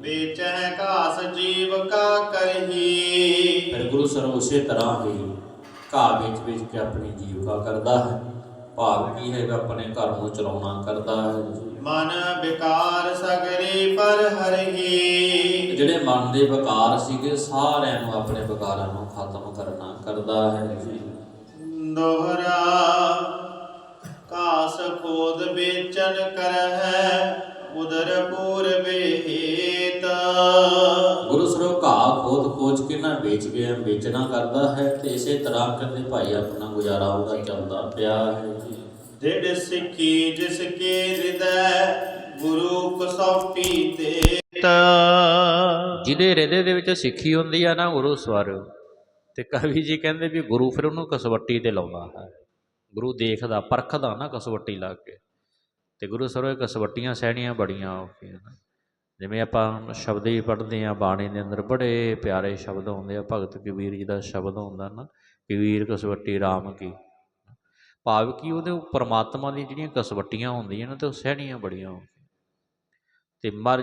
ਵੇਚੈ ਘਾਸ ਜੀਵ ਕਾ ਕਰਹੀ। ਫਿਰ ਗੁਰੂ ਸਰ ਉਸੇ ਤਰ੍ਹਾਂ ਹੀ ਘਾਹ ਵੇਚ ਵੇਚ ਕੇ ਆਪਣੀ ਜੀਵਿਕਾ ਕਰਦਾ ਹੈ। ਭਾਵ ਕੀ ਹੈ ਕਿ ਆਪਣੇ ਘਰ ਨੂੰ ਚਲਾਉਣਾ ਕਰਦਾ ਹੈ। ਮਨ ਵਿਕਾਰ ਸਗਰੀ ਪਰ ਹਰਹੀ। ਜਿਹੜੇ ਮਨ ਦੇ ਵਿਕਾਰ ਸੀਗੇ ਸਾਰਿਆਂ ਨੂੰ ਆਪਣੇ ਵਿਕਾਰਾਂ ਨੂੰ ਖਤਮ ਕਰਨਾ ਕਰਦਾ ਹੈ। ਜੀ ਦੋਹਰਾ ਘਾਸ ਖੋਦ ਵੇਚਨ ਕਰਹਿ। ਖੋਜ ਕੇ ਨਾ ਵੇਚ ਕੇ ਵੇਚਣਾ ਕਰਦਾ ਹੈ ਤੇ ਇਸੇ ਤਰ੍ਹਾਂ ਕਹਿੰਦੇ ਭਾਈ ਆਪਣਾ ਗੁਜ਼ਾਰਾ ਉਹਦਾ ਚੱਲਦਾ ਪਿਆ ਹੈ ਜੀ। ਦਿੜ ਸਿੱਖੀ ਜਿਸ ਕੇ ਹਿਰਦੈ ਗੁਰੂ ਕਸੌਟੀ ਤੇ ਜਿਹਦੇ ਹਿਰਦੇ ਦੇ ਵਿੱਚ ਸਿੱਖੀ ਹੁੰਦੀ ਆ ਨਾ ਗੁਰੂ ਸਵਰ। ਤੇ ਕਵੀ ਜੀ ਕਹਿੰਦੇ ਵੀ ਗੁਰੂ ਫਿਰ ਉਹਨੂੰ ਕਸਵੱਟੀ ਤੇ ਲਾਉਂਦਾ ਹੈ। ਗੁਰੂ ਦੇਖਦਾ ਪਰਖਦਾ ਨਾ ਕਸਵੱਟੀ ਲਾ ਕੇ। ਤੇ ਗੁਰੂ ਸਰੋ ਇਹ ਕਸਵੱਟੀਆਂ ਸਹਿਣੀਆਂ ਬੜੀਆਂ ਔਖੀਆਂ ਨੇ। ਜਿਵੇਂ ਆਪਾਂ ਸ਼ਬਦ ਹੀ ਪੜ੍ਹਦੇ ਆ ਬਾਣੀ ਦੇ ਅੰਦਰ ਬੜੇ ਪਿਆਰੇ ਸ਼ਬਦ ਆਉਂਦੇ ਆ, ਭਗਤ ਕਬੀਰ ਜੀ ਦਾ ਸ਼ਬਦ ਹੁੰਦਾ ਨਾ, ਕਬੀਰ ਕਸਵੱਟੀ RAM ਕੀ। ਭਾਵ ਕਿ ਉਹਦੇ ਪਰਮਾਤਮਾ ਦੀਆਂ ਜਿਹੜੀਆਂ ਕਸਵੱਟੀਆਂ ਹੁੰਦੀਆਂ ਨੇ, ਤੇ ਉਹ ਸਹਿਣੀਆਂ ਬੜੀਆਂ ਔਖੀਆਂ ਤੇ ਮਰ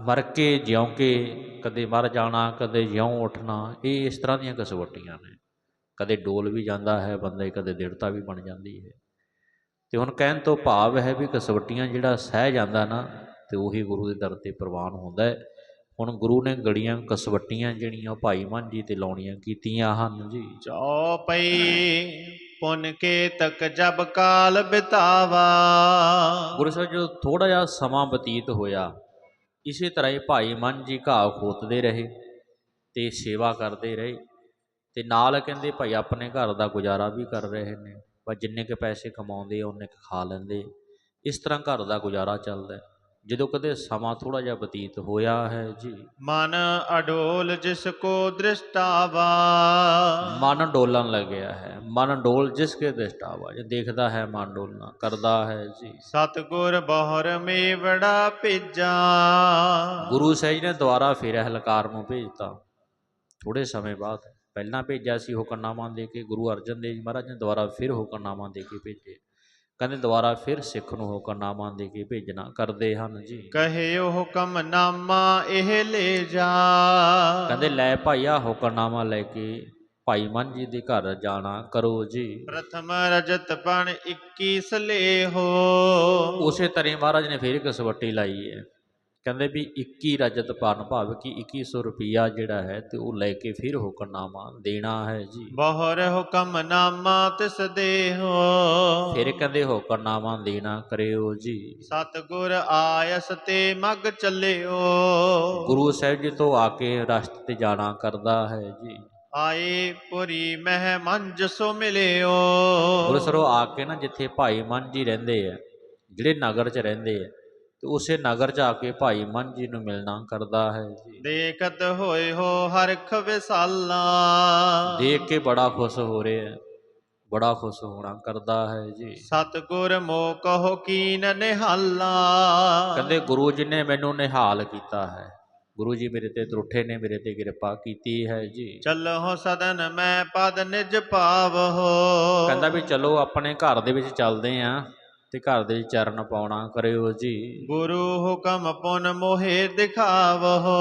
ਮਰ ਕੇ ਜਿਉਂ ਕੇ, ਕਦੇ ਮਰ ਜਾਣਾ, ਕਦੇ ਜਿਉਂ ਉੱਠਣਾ, ਇਹ ਇਸ ਤਰ੍ਹਾਂ ਦੀਆਂ ਕਸਵੱਟੀਆਂ ਨੇ। ਕਦੇ ਡੋਲ ਵੀ ਜਾਂਦਾ ਹੈ ਬੰਦੇ, ਕਦੇ ਦਿੜਤਾ ਵੀ ਬਣ ਜਾਂਦੀ ਹੈ। ਤੇ ਹੁਣ ਕਹਿਣ ਤੋਂ ਭਾਵ ਹੈ ਵੀ ਕਸਵੱਟੀਆਂ ਜਿਹੜਾ ਸਹਿ ਜਾਂਦਾ ਨਾ ਤੇ ਉਹੀ ਗੁਰੂ ਦੇ ਦਰ ਤੇ ਪ੍ਰਵਾਨ ਹੁੰਦਾ ਹੈ। ਹੁਣ ਗੁਰੂ ਨੇ ਗੜੀਆਂ ਕਸਵੱਟੀਆਂ ਜਿਹੜੀਆਂ ਭਾਈ ਮਨ ਜੀ ਤੇ ਲਾਉਣੀਆਂ ਕੀਤੀਆਂ ਹਨ ਜੀ। ਚੌਪਈ ਪੁਨ ਕੇ ਤਕ ਜਬ ਕਾਲ ਬਿਤਾਵਾ। ਗੁਰੂ ਸਾਹਿਬ ਜੋ ਥੋੜਾ ਜਿਹਾ ਸਮਾਂ ਬਤੀਤ ਹੋਇਆ ਇਸੇ ਤਰ੍ਹਾਂ ਹੀ ਭਾਈ ਮਨ ਜੀ ਘਾਹ ਖੋਤਦੇ ਰਹੇ ਤੇ ਸੇਵਾ ਕਰਦੇ ਰਹੇ ਤੇ ਨਾਲ ਕਹਿੰਦੇ ਭਾਈ ਆਪਣੇ ਘਰ ਦਾ ਗੁਜ਼ਾਰਾ ਵੀ ਕਰ ਰਹੇ ਨੇ। ਪਰ ਜਿੰਨੇ ਕੁ ਪੈਸੇ ਕਮਾਉਂਦੇ ਆ ਉਹਨੇ ਖਾ ਲੈਂਦੇ। ਇਸ ਤਰ੍ਹਾਂ ਘਰ ਦਾ ਗੁਜ਼ਾਰਾ ਚੱਲਦਾ ਹੈ। ਜਦੋਂ ਕਦੇ ਸਮਾਂ ਥੋੜਾ ਜਿਹਾ ਬਤੀਤ ਹੋਇਆ ਹੈ ਜੀ। ਮਨ ਅਡੋਲ ਜਿਸ ਕੋ ਦ੍ਰਿਸ਼ਟਾਵਾ। ਮਨ ਡੋਲਣ ਲੱਗਿਆ ਹੈ। ਮਨ ਡੋਲ ਜਿਸ ਕੇ ਦ੍ਰਿਸ਼ਟਾਵਾ। ਜੇ ਦੇਖਦਾ ਹੈ ਮਨ ਡੋਲਣਾ ਕਰਦਾ ਹੈ ਜੀ। ਸਤਗੁਰ ਬਹੁਰ ਮੇਵੜਾ ਭੇਜਾ। ਗੁਰੂ ਸਾਹਿਬ ਨੇ ਦੁਬਾਰਾ ਫਿਰ ਹਲਕਾਰ ਨੂੰ ਭੇਜਤਾ। ਥੋੜੇ ਸਮੇਂ ਬਾਅਦ ਪਹਿਲਾਂ ਭੇਜਿਆ ਸੀ ਹੁਕਮਨਾਮਾ ਦੇ ਕੇ ਗੁਰੂ ਅਰਜਨ ਦੇਵ ਜੀ ਮਹਾਰਾਜ ਨੇ ਦੁਬਾਰਾ ਫਿਰ ਹੁਕਮਨਾਮਾ ਦੇ ਕੇ ਭੇਜੇ। ਕਹਿੰਦੇ ਦੁਬਾਰਾ ਫਿਰ ਸਿੱਖ ਨੂੰ ਹੁਕਮਨਾਮਾ ਦੇ ਕੇ ਭੇਜਣਾ ਕਰਦੇ ਹਨ ਜੀ। ਕਹਿਓ ਹੁਕਮ ਨਾਮਾ ਇਹ ਲੈ ਜਾ। ਕਹਿੰਦੇ ਲੈ ਭਾਈਆ ਹੁਕਮਨਾਮਾ ਲੈ ਕੇ ਭਾਈ ਮਨ ਜੀ ਦੇ ਘਰ ਜਾਣਾ ਕਰੋ ਜੀ। ਪ੍ਰਥਮ ਰਜਤ ਪਣ 21 ਲੇਹੋ ਉਸੇ ਤਰ੍ਹਾਂ ਮਹਾਰਾਜ ਨੇ ਫਿਰ ਇੱਕ ਸਵੱਟੀ ਲਾਈ ਹੈ। ਕਹਿੰਦੇ ਵੀ 21 ਰਜਤ ਪਾਨ ਭਾਵ ਕਿ 2100 ਰੁਪਿਆ ਜਿਹੜਾ ਹੈ ਤੇ ਉਹ ਲੈ ਕੇ ਫਿਰ ਹੁਕਮਨਾਮਾ ਦੇਣਾ ਹੈ ਜੀ। ਬਹੁਰ ਹੁਕਮ ਨਾਮਾ ਤਿਸ ਦੇਹੋ। ਫਿਰ ਕਹਿੰਦੇ ਹੁਕਮਨਾਮਾ ਦੇਣਾ ਕਰਿਓ ਜੀ। ਸਤਗੁਰ ਆਇਸ ਤੇ ਮਗ ਚੱਲਿਓ। ਗੁਰੂ ਸਾਹਿਬ ਜੀ ਤੋਂ ਆ ਕੇ ਰਸਤੇ ਤੇ ਜਾਣਾ ਕਰਦਾ ਹੈ ਜੀ। ਆਏ ਪੁਰੀ ਮਹਿ ਮੰਜ ਸੋ ਮਿਲਿਓ। ਗੁਰੂ ਸਰੋ ਆ ਕੇ ਨਾ ਜਿੱਥੇ ਭਾਈ ਮਨ ਜੀ ਰਹਿੰਦੇ ਆ ਜਿਹੜੇ ਨਗਰ 'ਚ ਰਹਿੰਦੇ ਆ ਤੇ ਉਸੇ ਨਗਰ ਆ ਕੇ ਭਾਈ ਮਨ ਜੀ ਨੂੰ ਮਿਲਣਾ ਕਰਦਾ ਹੈ ਜੀ। ਦੇਖਤ ਹੋਏ ਹੋ ਹਰਖ ਵਿਸਾਲਾ। ਦੇਖ ਕੇ ਬੜਾ ਖੁਸ਼ ਹੋ ਰਿਹਾ ਹੈ ਬੜਾ ਖੁਸ਼ ਹੋਣਾ ਕਰਦਾ ਹੈ ਜੀ। ਸਤਗੁਰ ਮੋ ਕਹੋ ਕੀਨ ਨਿਹਾਲਾ। ਕਹਿੰਦੇ ਗੁਰੂ ਜੀ ਨੇ ਮੈਨੂੰ ਨਿਹਾਲ ਕੀਤਾ ਹੈ। ਗੁਰੂ ਜੀ ਮੇਰੇ ਤੇ ਤਰੁੱਠੇ ਨੇ ਮੇਰੇ ਤੇ ਕਿਰਪਾ ਕੀਤੀ ਹੈ ਜੀ। ਚੱਲੋ ਸਦਨ ਮੈਂ ਪਦ ਨਿਜ ਪਾਵਹੋ। ਕਹਿੰਦਾ ਵੀ ਚਲੋ ਆਪਣੇ ਘਰ ਦੇ ਵਿੱਚ ਚੱਲਦੇ ਆਂ ਤੇ ਘਰ ਦੇ ਚਰਨ ਪਾਉਣਾ ਕਰਿਓ ਜੀ। ਗੁਰੂ ਹੁਕਮ ਪੁਨ ਮੋਹਿ ਦਿਖਾਵਹੋ।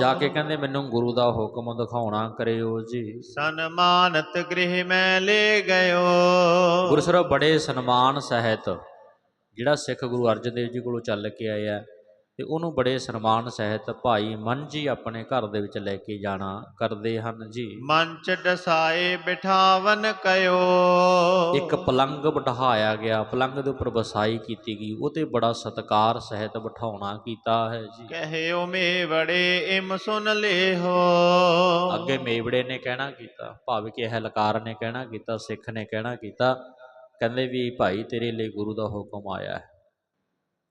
ਜਾ ਕੇ ਕਹਿੰਦੇ ਮੈਨੂੰ ਗੁਰੂ ਦਾ ਹੁਕਮ ਦਿਖਾਉਣਾ ਕਰਿਓ ਜੀ। ਸਨਮਾਨਤ ਗ੍ਰਹਿ ਮੈਂ ਲੈ ਗਇਓ। ਗੁਰੂ ਸਾਹਿਬ ਬੜੇ ਸਨਮਾਨ ਸਹਿਤ ਜਿਹੜਾ ਸਿੱਖ ਗੁਰੂ ਅਰਜਨ ਦੇਵ ਜੀ ਕੋਲੋਂ ਚੱਲ ਕੇ ਆਇਆ। ਤੇ ਉਹਨੂੰ ਬੜੇ ਸਨਮਾਨ ਸਹਿਤ ਭਾਈ ਮਨ ਜੀ ਆਪਣੇ ਘਰ ਦੇ ਵਿੱਚ ਲੈ ਕੇ ਜਾਣਾ ਕਰਦੇ ਹਨ ਜੀ। ਮੰਚ ਡਸਾਏ ਬਿਠਾਵਨ ਕਇਓ ਇੱਕ ਪਲੰਗ ਬਿਠਾਇਆ ਗਿਆ ਪਲੰਗ ਦੇ ਉੱਪਰ ਵਸਾਈ ਕੀਤੀ ਗਈ ਉਹ ਤੇ ਬੜਾ ਸਤਕਾਰ ਸਹਿਤ ਬਿਠਾਉਣਾ ਕੀਤਾ ਹੈ ਜੀ। ਕਹਿਓ ਮੇ ਬੜੇ ਇਮ ਸੁਨ ਲੇਹੋ। ਅੱਗੇ ਮੇਵੜੇ ਨੇ ਕਹਿਣਾ ਕੀਤਾ ਭਾਵ ਕਿ ਹਲਕਾਰ ਨੇ ਕਹਿਣਾ ਕੀਤਾ ਸਿੱਖ ਨੇ ਕਹਿਣਾ ਕੀਤਾ ਕਹਿੰਦੇ ਵੀ ਭਾਈ ਤੇਰੇ ਲਈ ਗੁਰੂ ਦਾ ਹੁਕਮ ਆਇਆ ਹੈ।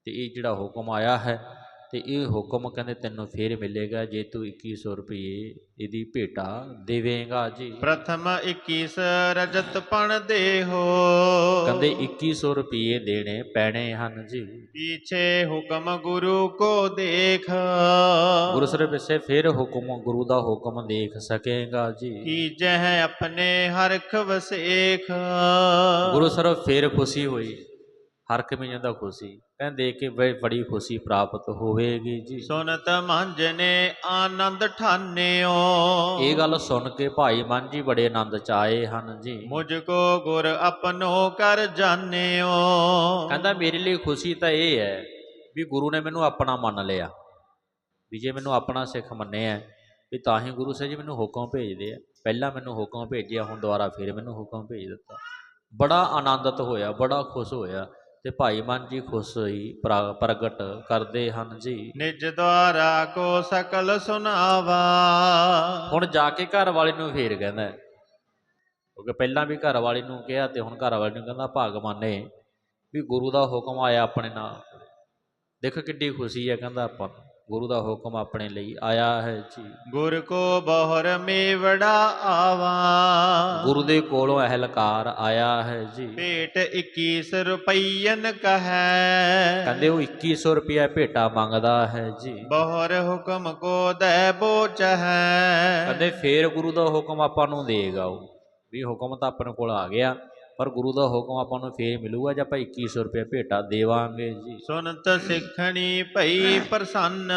ਤੇ ਇਹ ਜਿਹੜਾ ਹੁਕਮ ਆਇਆ ਹੈ ਤੇ ਇਹ ਹੁਕਮ ਕਹਿੰਦੇ ਤੈਨੂੰ ਫੇਰ ਮਿਲੇਗਾ ਜੇ ਤੂੰ 2100 ਰੁਪਏ ਇਹਦੀ ਭੇਟਾ ਦੇਵੇਂਗਾ ਜੀ। ਪ੍ਰਥਮ 21 ਰਜਤ ਪਣ ਦੇਹੋ। ਕਹਿੰਦੇ 2100 ਰੁਪਏ ਦੇਣੇ ਪੈਣੇ ਹਨ ਜੀ। ਪੀਛੇ ਹੁਕਮ ਗੁਰੂ ਕੋ ਦੇਖ। ਗੁਰੂ ਸਾਹਿਬ ਇਸੇ ਫਿਰ ਹੁਕਮ ਗੁਰੂ ਦਾ ਹੁਕਮ ਦੇਖ ਸਕੇਗਾ ਜੀ। ਕੀ ਜਹ ਆਪਣੇ ਹਰਖ ਵਸੇਖ ਗੁਰੂ ਸਾਹਿਬ ਫਿਰ ਖੁਸ਼ੀ ਹੋਈ। ਹਰ ਕਿਵੇਂ ਜਾਂਦਾ ਖੁਸ਼ੀ। ਕਹਿੰਦੇ ਦੇਖ ਕੇ ਬੜੀ- ਬੜੀ ਖੁਸ਼ੀ ਪ੍ਰਾਪਤ ਹੋਵੇਗੀ ਜੀ। ਸੁਨਤ ਮੰਜ ਨੇ ਆਨੰਦ ਠਾਨਿਓ। ਇਹ ਗੱਲ ਸੁਣ ਕੇ ਭਾਈ ਮਨ ਜੀ ਬੜੇ ਆਨੰਦ ਚ ਆਏ ਹਨ ਜੀ। ਮੁਝ ਕੋ ਗੁਰ ਆਪਣੋ ਕਰ ਜਾਣਿਓ। ਕਹਿੰਦਾ ਮੇਰੇ ਲਈ ਖੁਸ਼ੀ ਤਾਂ ਇਹ ਹੈ ਵੀ ਗੁਰੂ ਨੇ ਮੈਨੂੰ ਆਪਣਾ ਮੰਨ ਲਿਆ। ਵੀ ਜੇ ਮੈਨੂੰ ਆਪਣਾ ਸਿੱਖ ਮੰਨਿਆ ਵੀ ਤਾਂ ਹੀ ਗੁਰੂ ਸਾਹਿਬ ਜੀ ਮੈਨੂੰ ਹੁਕਮ ਭੇਜਦੇ ਆ। ਪਹਿਲਾਂ ਮੈਨੂੰ ਹੁਕਮ ਭੇਜਿਆ ਹੁਣ ਦੁਬਾਰਾ ਫਿਰ ਮੈਨੂੰ ਹੁਕਮ ਭੇਜ ਦਿੱਤਾ। ਬੜਾ ਆਨੰਦਿਤ ਹੋਇਆ ਬੜਾ ਖੁਸ਼ ਹੋਇਆ। ਤੇ ਭਾਈ ਮਨ ਜੀ ਖੁਸ਼ ਹੋਈ ਪ੍ਰਾ- ਪ੍ਰਗਟ ਕਰਦੇ ਹਨ ਜੀ ਨਿਜ ਦੁਆਰਾ ਕੋ ਸਕਲ ਸੁਨਾਵਾ ਹੁਣ ਜਾ ਕੇ ਘਰ ਵਾਲੇ ਨੂੰ ਫੇਰ ਕਹਿੰਦਾ। ਕਿਉਂਕਿ ਪਹਿਲਾਂ ਵੀ ਘਰ ਵਾਲੀ ਨੂੰ ਕਿਹਾ ਤੇ ਹੁਣ ਘਰ ਵਾਲੇ ਨੂੰ ਕਹਿੰਦਾ ਭਗਵਾਨੇ ਵੀ ਗੁਰੂ ਦਾ ਹੁਕਮ ਆਇਆ ਆਪਣੇ ਨਾਲ ਦੇਖ ਕਿੱਡੀ ਖੁਸ਼ੀ ਹੈ ਕਹਿੰਦਾ ਆਪਾਂ ਨੂੰ। ਗੁਰੂ ਦਾ ਹੁਕਮ ਆਪਣੇ ਲਈ ਆਇਆ ਹੈ ਜੀ। ਗੁਰ ਕੋ ਬਹੁਰ ਮੇਵੜਾ ਆਵਾ। ਗੁਰੂ ਦੇ ਕੋਲੋਂ ਅਹਲਕਾਰ ਆਇਆ ਹੈ ਜੀ। ਭੇਟ 21 ਰੁਪਈਨ ਕਹੈ। ਕਹਿੰਦੇ ਉਹ 2100 ਰੁਪਇਆ ਭੇਟਾ ਮੰਗਦਾ ਹੈ ਜੀ। ਬਹੁਰ ਹੁਕਮ ਕੋ ਦੇ ਬੋਚ ਹੈ ਕਹਿੰਦੇ ਫੇਰ ਗੁਰੂ ਦਾ ਹੁਕਮ ਆਪਾਂ ਨੂੰ ਦੇਗਾ ਉਹ। ਵੀ ਹੁਕਮ ਤਾਂ ਆਪਣੇ ਕੋਲ ਆ ਗਿਆ। ਪਰ ਗੁਰੂ ਦਾ ਹੁਕਮ ਆਪਾਂ ਨੂੰ ਫੇਰ ਮਿਲੂਗਾ ਜੇ ਆਪਾਂ 2100 ਰੁਪਏ ਭੇਟਾ ਦੇਵਾਂਗੇ ਜੀ। ਸੁਨਤ ਸਿੱਖਣੀ ਭਈ ਪ੍ਰਸੰਨ।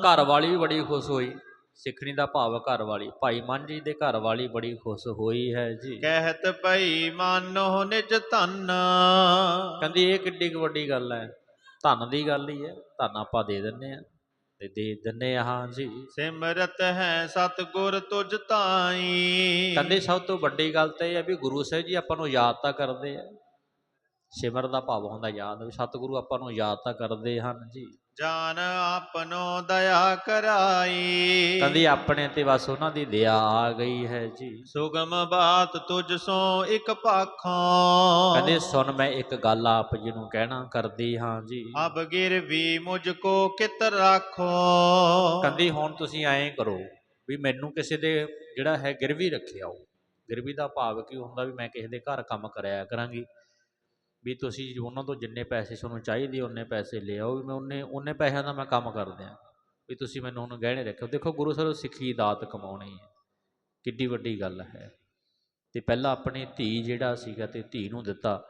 ਘਰ ਵਾਲੀ ਵੀ ਬੜੀ ਖੁਸ਼ ਹੋਈ। ਸਿੱਖਣੀ ਦਾ ਭਾਵ ਘਰ ਵਾਲੀ। ਭਾਈ ਮਨ ਜੀ ਦੇ ਘਰ ਵਾਲੀ ਬੜੀ ਖੁਸ਼ ਹੋਈ ਹੈ ਜੀ। ਕਹਿਤ ਭਈ ਮਾਨੋ ਨਿਜ ਧਨ। ਕਹਿੰਦੀ ਇਹ ਕਿੱਡੀ ਵੱਡੀ ਗੱਲ ਹੈ। ਧਨ ਦੀ ਗੱਲ ਹੀ ਹੈ। ਧਨ ਆਪਾਂ ਦੇ ਦਿੰਨੇ ਆ ਦੇ ਦਿੰਨੇ ਆ ਹਾਂ ਜੀ। ਸਿਮਰਤ ਹੈ ਸਤਗੁਰ ਤੁਜ ਤਾਈ। ਕਹਿੰਦੇ ਸਭ ਤੋਂ ਵੱਡੀ ਗੱਲ ਤਾਂ ਇਹ ਹੈ ਵੀ ਗੁਰੂ ਸਾਹਿਬ ਜੀ ਆਪਾਂ ਨੂੰ ਯਾਦ ਤਾਂ ਕਰਦੇ ਆ। ਸਿਮਰ ਦਾ ਭਾਵ ਹੁੰਦਾ ਯਾਦ ਵੀ ਸਤਿਗੁਰੂ ਆਪਾਂ ਨੂੰ ਯਾਦ ਤਾਂ ਕਰਦੇ ਹਨ ਜੀ। ਜਾਨ ਆਪਨੋ ਦਇਆ ਕਰਾਈ। ਕਹਿੰਦੇ ਆਪਣੇ ਤੇ ਬਸ ਉਹਨਾਂ ਦੀ ਦਇਆ ਆ ਗਈ ਹੈ ਜੀ। ਸੁਗਮ ਬਾਤ ਤੁਝ ਸੋ ਇੱਕ ਪਾਖੋਂ। ਕਹਿੰਦੇ ਸੁਣ ਮੈਂ ਇੱਕ ਗੱਲ ਆਪ ਜੀ ਨੂੰ ਕਹਿਣਾ ਕਰਦੀ ਹਾਂ ਜੀ। ਅਬ ਗਿਰ ਵੀ ਮੁਝ ਕੋ ਕਿਤ ਰਾਖੋ। ਕਹਿੰਦੀ ਹੁਣ ਤੁਸੀਂ ਐਂ ਕਰੋ ਵੀ ਮੈਨੂੰ ਕਿਸੇ ਦੇ ਜਿਹੜਾ ਹੈ ਗਿਰਵੀ ਰੱਖਿਆ ਗਿਰਵੀ ਦਾ ਭਾਵ ਕੀ ਹੁੰਦਾ ਵੀ ਮੈਂ ਕਿਸੇ ਦੇ ਘਰ ਕੰਮ ਕਰਿਆ ਕਰਾਂਗੀ। ਵੀ ਤੁਸੀਂ ਉਹਨਾਂ ਤੋਂ ਜਿੰਨੇ ਪੈਸੇ ਤੁਹਾਨੂੰ ਚਾਹੀਦੇ, ਉਹਨੇ ਪੈਸੇ ਲੈ ਆਓ, ਵੀ ਮੈਂ ਉਹਨੇ ਉਹਨੇ ਪੈਸਿਆਂ ਦਾ ਮੈਂ ਕੰਮ ਕਰ ਦਿਆਂ। ਵੀ ਤੁਸੀਂ ਮੈਨੂੰ ਹੁਣ ਗਹਿਣੇ ਰੱਖਿਓ। ਦੇਖੋ, ਗੁਰੂ ਸਾਹਿਬ ਸਿੱਖੀ ਦਾਤ ਕਮਾਉਣੀ ਹੈ। ਕਿੱਡੀ ਵੱਡੀ ਗੱਲ ਹੈ। ਤੇ ਪਹਿਲਾਂ ਆਪਣੀ ਧੀ ਜਿਹੜਾ ਸੀਗਾ ਤੇ ਧੀ ਨੂੰ ਦਿੱਤਾ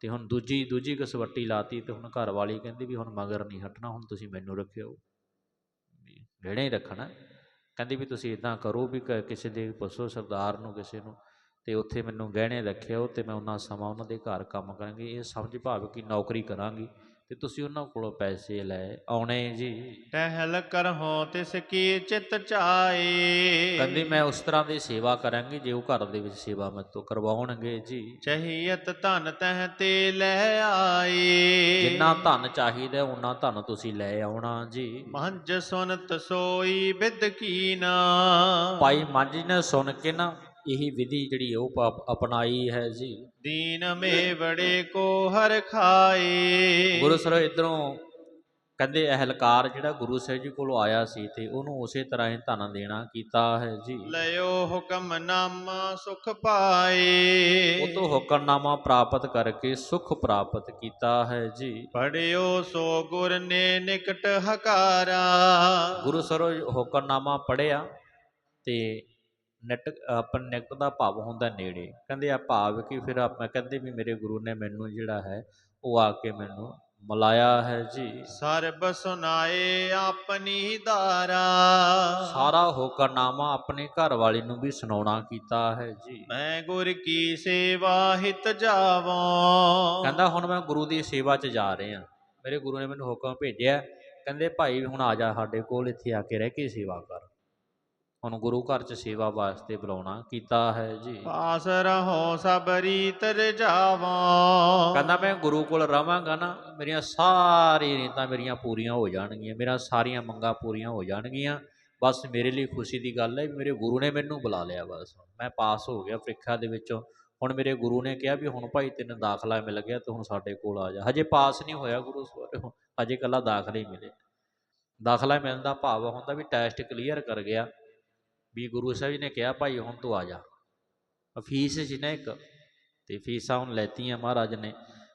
ਤੇ ਹੁਣ ਦੂਜੀ ਦੂਜੀ ਕਸਵੱਟੀ ਲਾਤੀ ਤੇ ਹੁਣ ਘਰ ਵਾਲੀ ਕਹਿੰਦੀ ਵੀ ਹੁਣ ਮਗਰ ਨਹੀਂ ਹਟਣਾ, ਹੁਣ ਤੁਸੀਂ ਮੈਨੂੰ ਰੱਖਿਓ। ਵੀ ਗਹਿਣੇ ਹੀ ਰੱਖਣਾ। ਕਹਿੰਦੀ ਵੀ ਤੁਸੀਂ ਇਦਾਂ ਕਰੋ ਵੀ ਕ- ਕਿਸੇ ਦੇ, ਪੁੱਛੋ ਸਰਦਾਰ ਨੂੰ, ਕਿਸੇ ਨੂੰ। ਤੇ ਉੱਥੇ ਮੈਨੂੰ ਗਹਿਣੇ ਰੱਖਿਓ ਤੇ ਮੈਂ ਉਹਨਾਂ ਸਮਾਂ ਉਹਨਾਂ ਦੇ ਘਰ ਕੰਮ ਕਰਾਂਗੀ ਇਹ ਸਮਝ ਭਾਵ ਕਿ ਨੌਕਰੀ ਕਰਾਂਗੀ। ਤੇ ਤੁਸੀਂ ਉਹਨਾਂ ਕੋਲੋਂ ਪੈਸੇ ਲੈ ਆਉਣੇ ਜੀ। ਟਹਿਲ ਕਰਹੁ ਤਿਸ ਕੀ ਚਿਤ ਚਾਏ। ਕਹਿੰਦੀ ਮੈਂ ਉਸ ਤਰ੍ਹਾਂ ਦੀ ਸੇਵਾ ਕਰਾਂਗੀ ਜੇ ਉਹ ਘਰ ਦੇ ਵਿੱਚ ਸੇਵਾ ਮੇਰੇ ਤੋਂ ਕਰਵਾਉਣਗੇ ਜੀ। ਚਹੀਅਤ ਧਨ ਤਹ ਤੇ ਲੈ ਆਏ। ਜਿੰਨਾ ਧਨ ਚਾਹੀਦਾ ਉਹਨਾਂ ਧਨ ਤੁਸੀਂ ਲੈ ਆਉਣਾ ਜੀ। ਮੰਜ ਸੁਨਤ ਸੋਈ ਬਿਦ ਕੀਨਾ। ਭਾਈ ਮਾਂਜੀ ਨੇ ਸੁਣ ਕੇ ਨਾ ਇਹ ਵਿਧੀ ਜਿਹੜੀ ਉਹ ਪ- ਅਪਣਾਈ ਹੈ ਜੀ। ਦੀਨ ਮੇ ਬੜੇ ਕੋ ਹਰ ਖਾਏ। ਗੁਰੂ ਸਾਹਿਬ ਇਧਰੋਂ ਕਹਿੰਦੇ ਅਹਲਕਾਰ ਜਿਹੜਾ ਗੁਰੂ ਸਾਹਿਬ ਜੀ ਕੋਲ ਆਇਆ ਸੀ ਤੇ ਉਹਨੂੰ ਉਸੇ ਤਰ੍ਹਾਂ ਹੀ ਧਨ ਦੇਣਾ ਕੀਤਾ ਹੈ ਜੀ। ਲਿਓ ਹੁਕਮ ਨਾਮਾ ਸੁਖ ਪਾਏ। ਉਹ ਤੋਂ ਹੁਕਮਨਾਮਾ ਪ੍ਰਾਪਤ ਕਰਕੇ ਸੁਖ ਪ੍ਰਾਪਤ ਕੀਤਾ ਹੈ ਜੀ। ਪੜਿਓ ਸੋ ਗੁਰ ਨੇ ਨਿਕਟ ਹਕਾਰਾ। ਗੁਰੂ ਸਰੋ ਹੁਕਮਨਾਮਾ ਪੜਿਆ ਤੇ ਨਿਟ ਆਪਣ ਨਿਕਟ ਦਾ ਭਾਵ ਹੁੰਦਾ ਨੇੜੇ। ਕਹਿੰਦੇ ਆ ਭਾਵ ਕਿ ਫਿਰ ਆਪਾਂ ਕਹਿੰਦੇ ਵੀ ਮੇਰੇ ਗੁਰੂ ਨੇ ਮੈਨੂੰ ਜਿਹੜਾ ਹੈ ਉਹ ਆ ਕੇ ਮੈਨੂੰ ਮਲਾਇਆ ਹੈ ਜੀ। ਸਰਬ ਸੁਨਾਏ ਆਪਣੀ ਧਾਰਾ। ਸਾਰਾ ਹੁਕਮਨਾਮਾ ਆਪਣੇ ਘਰ ਵਾਲੀ ਨੂੰ ਵੀ ਸੁਣਾਉਣਾ ਕੀਤਾ ਹੈ ਜੀ। ਮੈਂ ਗੁਰ ਕੀ ਸੇਵਾ ਹਿਤ ਜਾਵਾਂ। ਕਹਿੰਦਾ ਹੁਣ ਮੈਂ ਗੁਰੂ ਦੀ ਸੇਵਾ 'ਚ ਜਾ ਰਿਹਾ। ਮੇਰੇ ਗੁਰੂ ਨੇ ਮੈਨੂੰ ਹੁਕਮ ਭੇਜਿਆ। ਕਹਿੰਦੇ ਭਾਈ ਹੁਣ ਆ ਜਾ ਸਾਡੇ ਕੋਲ ਇੱਥੇ ਆ ਕੇ ਰਹਿ ਕੇ ਸੇਵਾ ਕਰ। ਹੁਣ ਗੁਰੂ ਘਰ 'ਚ ਸੇਵਾ ਵਾਸਤੇ ਬੁਲਾਉਣਾ ਕੀਤਾ ਹੈ ਜੀ। ਪਾਸ ਰਹੋ ਸਭ ਰੀਤ ਰਜਾਵਾਂ। ਕਹਿੰਦਾ ਮੈਂ ਗੁਰੂ ਕੋਲ ਰਵਾਂਗਾ ਨਾ ਮੇਰੀਆਂ ਸਾਰੀ ਰੀਤਾਂ ਮੇਰੀਆਂ ਪੂਰੀਆਂ ਹੋ ਜਾਣਗੀਆਂ ਮੇਰਾ ਸਾਰੀਆਂ ਮੰਗਾਂ ਪੂਰੀਆਂ ਹੋ ਜਾਣਗੀਆਂ। ਬਸ ਮੇਰੇ ਲਈ ਖੁਸ਼ੀ ਦੀ ਗੱਲ ਹੈ ਵੀ ਮੇਰੇ ਗੁਰੂ ਨੇ ਮੈਨੂੰ ਬੁਲਾ ਲਿਆ ਬਸ। ਮੈਂ ਪਾਸ ਹੋ ਗਿਆ ਪ੍ਰੀਖਿਆ ਦੇ ਵਿੱਚੋਂ। ਹੁਣ ਮੇਰੇ ਗੁਰੂ ਨੇ ਕਿਹਾ ਵੀ ਹੁਣ ਭਾਈ ਤੈਨੂੰ ਦਾਖਲਾ ਮਿਲ ਗਿਆ ਤੇ ਹੁਣ ਸਾਡੇ ਕੋਲ ਆ ਜਾ। ਹਜੇ ਪਾਸ ਨਹੀਂ ਹੋਇਆ ਗੁਰੂ ਸਵਾਰੇ ਹਜੇ ਕੱਲਾ ਦਾਖਲਾ ਹੀ ਮਿਲੇ ਦਾਖਲਾ ਮਿਲਣ ਦਾ ਭਾਵ ਹੁੰਦਾ ਵੀ ਟੈਸਟ ਕਲੀਅਰ ਕਰ ਗਿਆ। ਵੀ ਗੁਰੂ ਸਾਹਿਬ ਜੀ ਨੇ ਕਿਹਾ, ਭਾਈ, ਹੁਣ ਤੂੰ ਆ ਜਾ। ਫੀਸ ਸੀ ਨਾ ਇੱਕ, ਤੇ ਫੀਸਾਂ ਹੁਣ ਲੈਤੀਆਂ ਮਹਾਰਾਜ ਨੇ।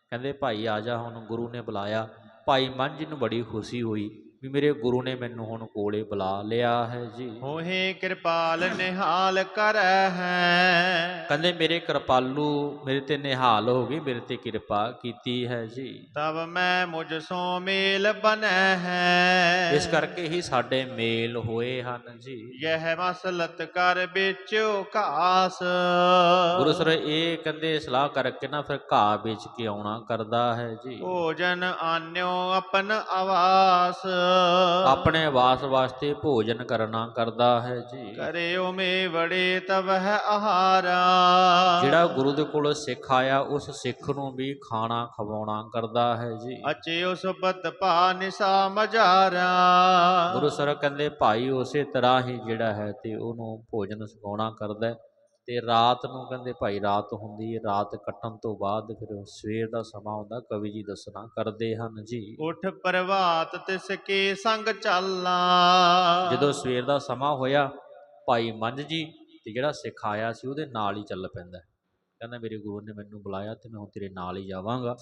ਕਹਿੰਦੇ, ਭਾਈ, ਆ ਜਾ। ਹੁਣ ਗੁਰੂ ਨੇ ਬੁਲਾਇਆ। ਭਾਈ, ਮਨ ਜੀ ਨੂੰ ਬੜੀ ਖੁਸ਼ੀ ਹੋਈ। ਵੀ ਮੇਰੇ ਗੁਰੂ ਨੇ ਮੈਨੂੰ ਹੁਣ ਕੋਲੇ ਬੁਲਾ ਲਿਆ ਹੈ ਜੀ। ਹੋਏ ਕਿਰਪਾਲ ਨਿਹਾਲ ਕਰੈ ਹੈ। ਕਹਿੰਦੇ ਮੇਰੇ ਕਿਰਪਾਲੂ ਮੇਰੇ ਤੇ ਨਿਹਾਲ ਹੋ ਗਈ ਮੇਰੇ ਤੇ ਕਿਰਪਾ ਕੀਤੀ ਹੈ ਜੀ। ਤਬ ਮੈਂ ਮੁਝ ਸੋ ਮੇਲ ਬਨੈ ਹੈ। ਇਸ ਕਰਕੇ ਹੀ ਸਾਡੇ ਮੇਲ ਹੋਏ ਹਨ ਜੀ। ਯਹ ਮਸਲਤ ਕਰ ਵਿੱਚੋ ਘਾਸ। ਗੁਰੂ ਸਰ ਇਹ ਕਹਿੰਦੇ ਸਲਾਹ ਕਰਕੇ ਨਾ ਫਿਰ ਘਾਹ ਵੇਚ ਕੇ ਆਉਣਾ ਕਰਦਾ ਹੈ ਜੀ। ਭੋਜਨ ਆਨਿਓ ਆਪਨ ਆਵਾਸ। ਆਪਣੇ ਵਾਸ ਵਾਸਤੇ ਭੋਜਨ ਕਰਨਾ ਕਰਦਾ ਹੈ ਜੀ। ਕਰਿਓ ਮੇ ਬੜੇ ਤਵ ਹੈ ਆਹਾਰਾ। ਜਿਹੜਾ ਗੁਰੂ ਦੇ ਕੋਲ ਸਿੱਖ ਆਇਆ ਉਸ ਸਿੱਖ ਨੂੰ ਵੀ ਖਾਣਾ ਖਵਾਉਣਾ ਕਰਦਾ ਹੈ ਜੀ। ਅਚਿਓ ਸੁਬਤ ਭਾ ਨਿਸਾ ਮਜਾਰਾ। ਗੁਰੂ ਸਰ ਕਹਿੰਦੇ ਭਾਈ ਉਸੇ ਤਰ੍ਹਾਂ ਹੀ ਜਿਹੜਾ ਹੈ ਤੇ ਉਹਨੂੰ ਭੋਜਨ ਛਕਾਉਣਾ ਕਰਦਾ ਹੈ। ਤੇ ਰਾਤ ਨੂੰ ਕਹਿੰਦੇ ਭਾਈ ਰਾਤ ਹੁੰਦੀ ਹੈ ਰਾਤ ਕੱਟਣ ਤੋਂ ਬਾਅਦ ਫਿਰ ਸਵੇਰ ਦਾ ਸਮਾਂ ਹੁੰਦਾ ਕਵੀ ਜੀ ਦੱਸਣਾ ਕਰਦੇ ਹਨ ਜੀ। ਉਠ ਪ੍ਰਭਾਤ ਤਿਸ ਕੇ ਸੰਗ ਚਾਲਾ। ਜਦੋਂ ਸਵੇਰ ਦਾ ਸਮਾਂ ਹੋਇਆ ਭਾਈ ਮੰਝ ਜੀ ਤੇ ਜਿਹੜਾ ਸਿੱਖ ਆਇਆ ਸੀ ਉਹਦੇ ਨਾਲ ਹੀ ਚੱਲ ਪੈਂਦਾ। ਕਹਿੰਦਾ ਮੇਰੇ ਗੁਰੂ ਨੇ ਮੈਨੂੰ ਬੁਲਾਇਆ ਤੇ ਮੈਂ ਹੁਣ ਤੇਰੇ ਨਾਲ ਹੀ ਜਾਵਾਂਗਾ।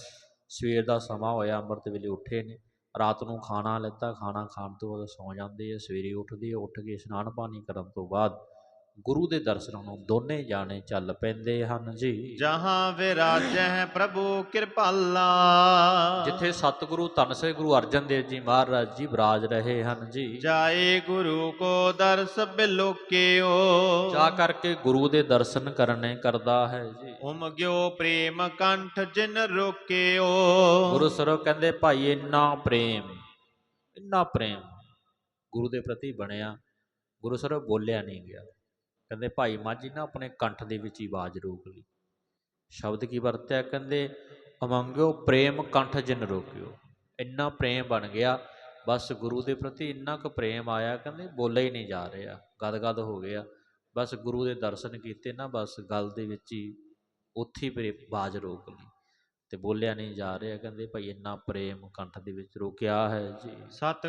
ਸਵੇਰ ਦਾ ਸਮਾਂ ਹੋਇਆ ਅੰਮ੍ਰਿਤ ਵੇਲੇ ਉੱਠੇ ਨੇ। ਰਾਤ ਨੂੰ ਖਾਣਾ ਲੈਤਾ ਖਾਣਾ ਖਾਣ ਤੋਂ ਬਾਅਦ ਸੌ ਜਾਂਦੇ ਆ ਸਵੇਰੇ ਉੱਠਦੇ ਆ ਉੱਠ ਕੇ ਇਸ਼ਨਾਨ ਪਾਣੀ ਕਰਨ ਤੋਂ ਬਾਅਦ ਗੁਰੂ ਦੇ ਦਰਸ਼ਨਾਂ ਨੂੰ ਦੋਨੇ ਜਾਣੇ ਚੱਲ ਪੈਂਦੇ ਹਨ ਜੀ। ਜਹਾਂ ਵਿਰਾਜੈ ਪ੍ਰਭੂ ਕਿਰਪਾਲਾ। ਜਿੱਥੇ ਸਤਿਗੁਰੂ ਧੰਨ ਸ੍ਰੀ ਗੁਰੂ ਅਰਜਨ ਦੇਵ ਜੀ ਮਹਾਰਾਜ ਜੀ ਵਿਰਾਜ ਰਹੇ ਹਨ ਜੀ। ਜਾਏ ਗੁਰੂ ਕੋ ਦਰਸ ਬਿਲੋਕਿਓ ਜਾ ਕਰਕੇ ਗੁਰੂ ਦੇ ਦਰਸ਼ਨ ਕਰਨੇ ਕਰਦਾ ਹੈ ਜੀ। ਉਮਗਿਓ ਪ੍ਰੇਮ ਕੰਠ ਜਿਨ ਰੋਕਿਓ। ਗੁਰੂ ਸਰੋ ਕਹਿੰਦੇ ਭਾਈ ਇੰਨਾ ਪ੍ਰੇਮ ਇੰਨਾ ਪ੍ਰੇਮ। ਗੁਰੂ ਦੇ ਪ੍ਰਤੀ ਬਣਿਆ। ਗੁਰੂ ਸਰੋ ਬੋਲਿਆ ਨਹੀਂ ਗਿਆ। ਕਹਿੰਦੇ, ਭਾਈ ਮਾਝੀ ਨਾ ਆਪਣੇ ਕੰਠ ਦੇ ਵਿੱਚ ਹੀ ਆਵਾਜ਼ ਰੋਕ ਲਈ। ਸ਼ਬਦ ਕੀ ਵਰਤਿਆ? ਕਹਿੰਦੇ, ਅਮੰਗਿਓ ਪ੍ਰੇਮ ਕੰਠ ਜਿਨ ਰੋਕਿਓ। ਇੰਨਾ ਪ੍ਰੇਮ ਬਣ ਗਿਆ, ਬਸ ਗੁਰੂ ਦੇ ਪ੍ਰਤੀ ਇੰਨਾ ਕੁ ਪ੍ਰੇਮ ਆਇਆ, ਕਹਿੰਦੇ ਬੋਲੇ ਹੀ ਨਹੀਂ ਜਾ ਰਿਹਾ, ਗਦਗਦ ਹੋ ਗਿਆ। ਬਸ ਗੁਰੂ ਦੇ ਦਰਸ਼ਨ ਕੀਤੇ ਨਾ, ਬਸ ਗੱਲ ਦੇ ਵਿੱਚ ਹੀ ਉੱਥੇ ਹੀ ਫਿਰ ਆਵਾਜ਼ ਰੋਕ ਲਈ ਤੇ ਬੋਲਿਆ ਨਹੀਂ ਜਾ ਰਿਹਾ। ਕਹਿੰਦੇ, ਭਾਈ ਇੰਨਾ ਪ੍ਰੇਮ ਕੰਠ ਦੇ ਵਿੱਚ ਰੋਕਿਆ ਹੈ ਜੀ। ਸਤ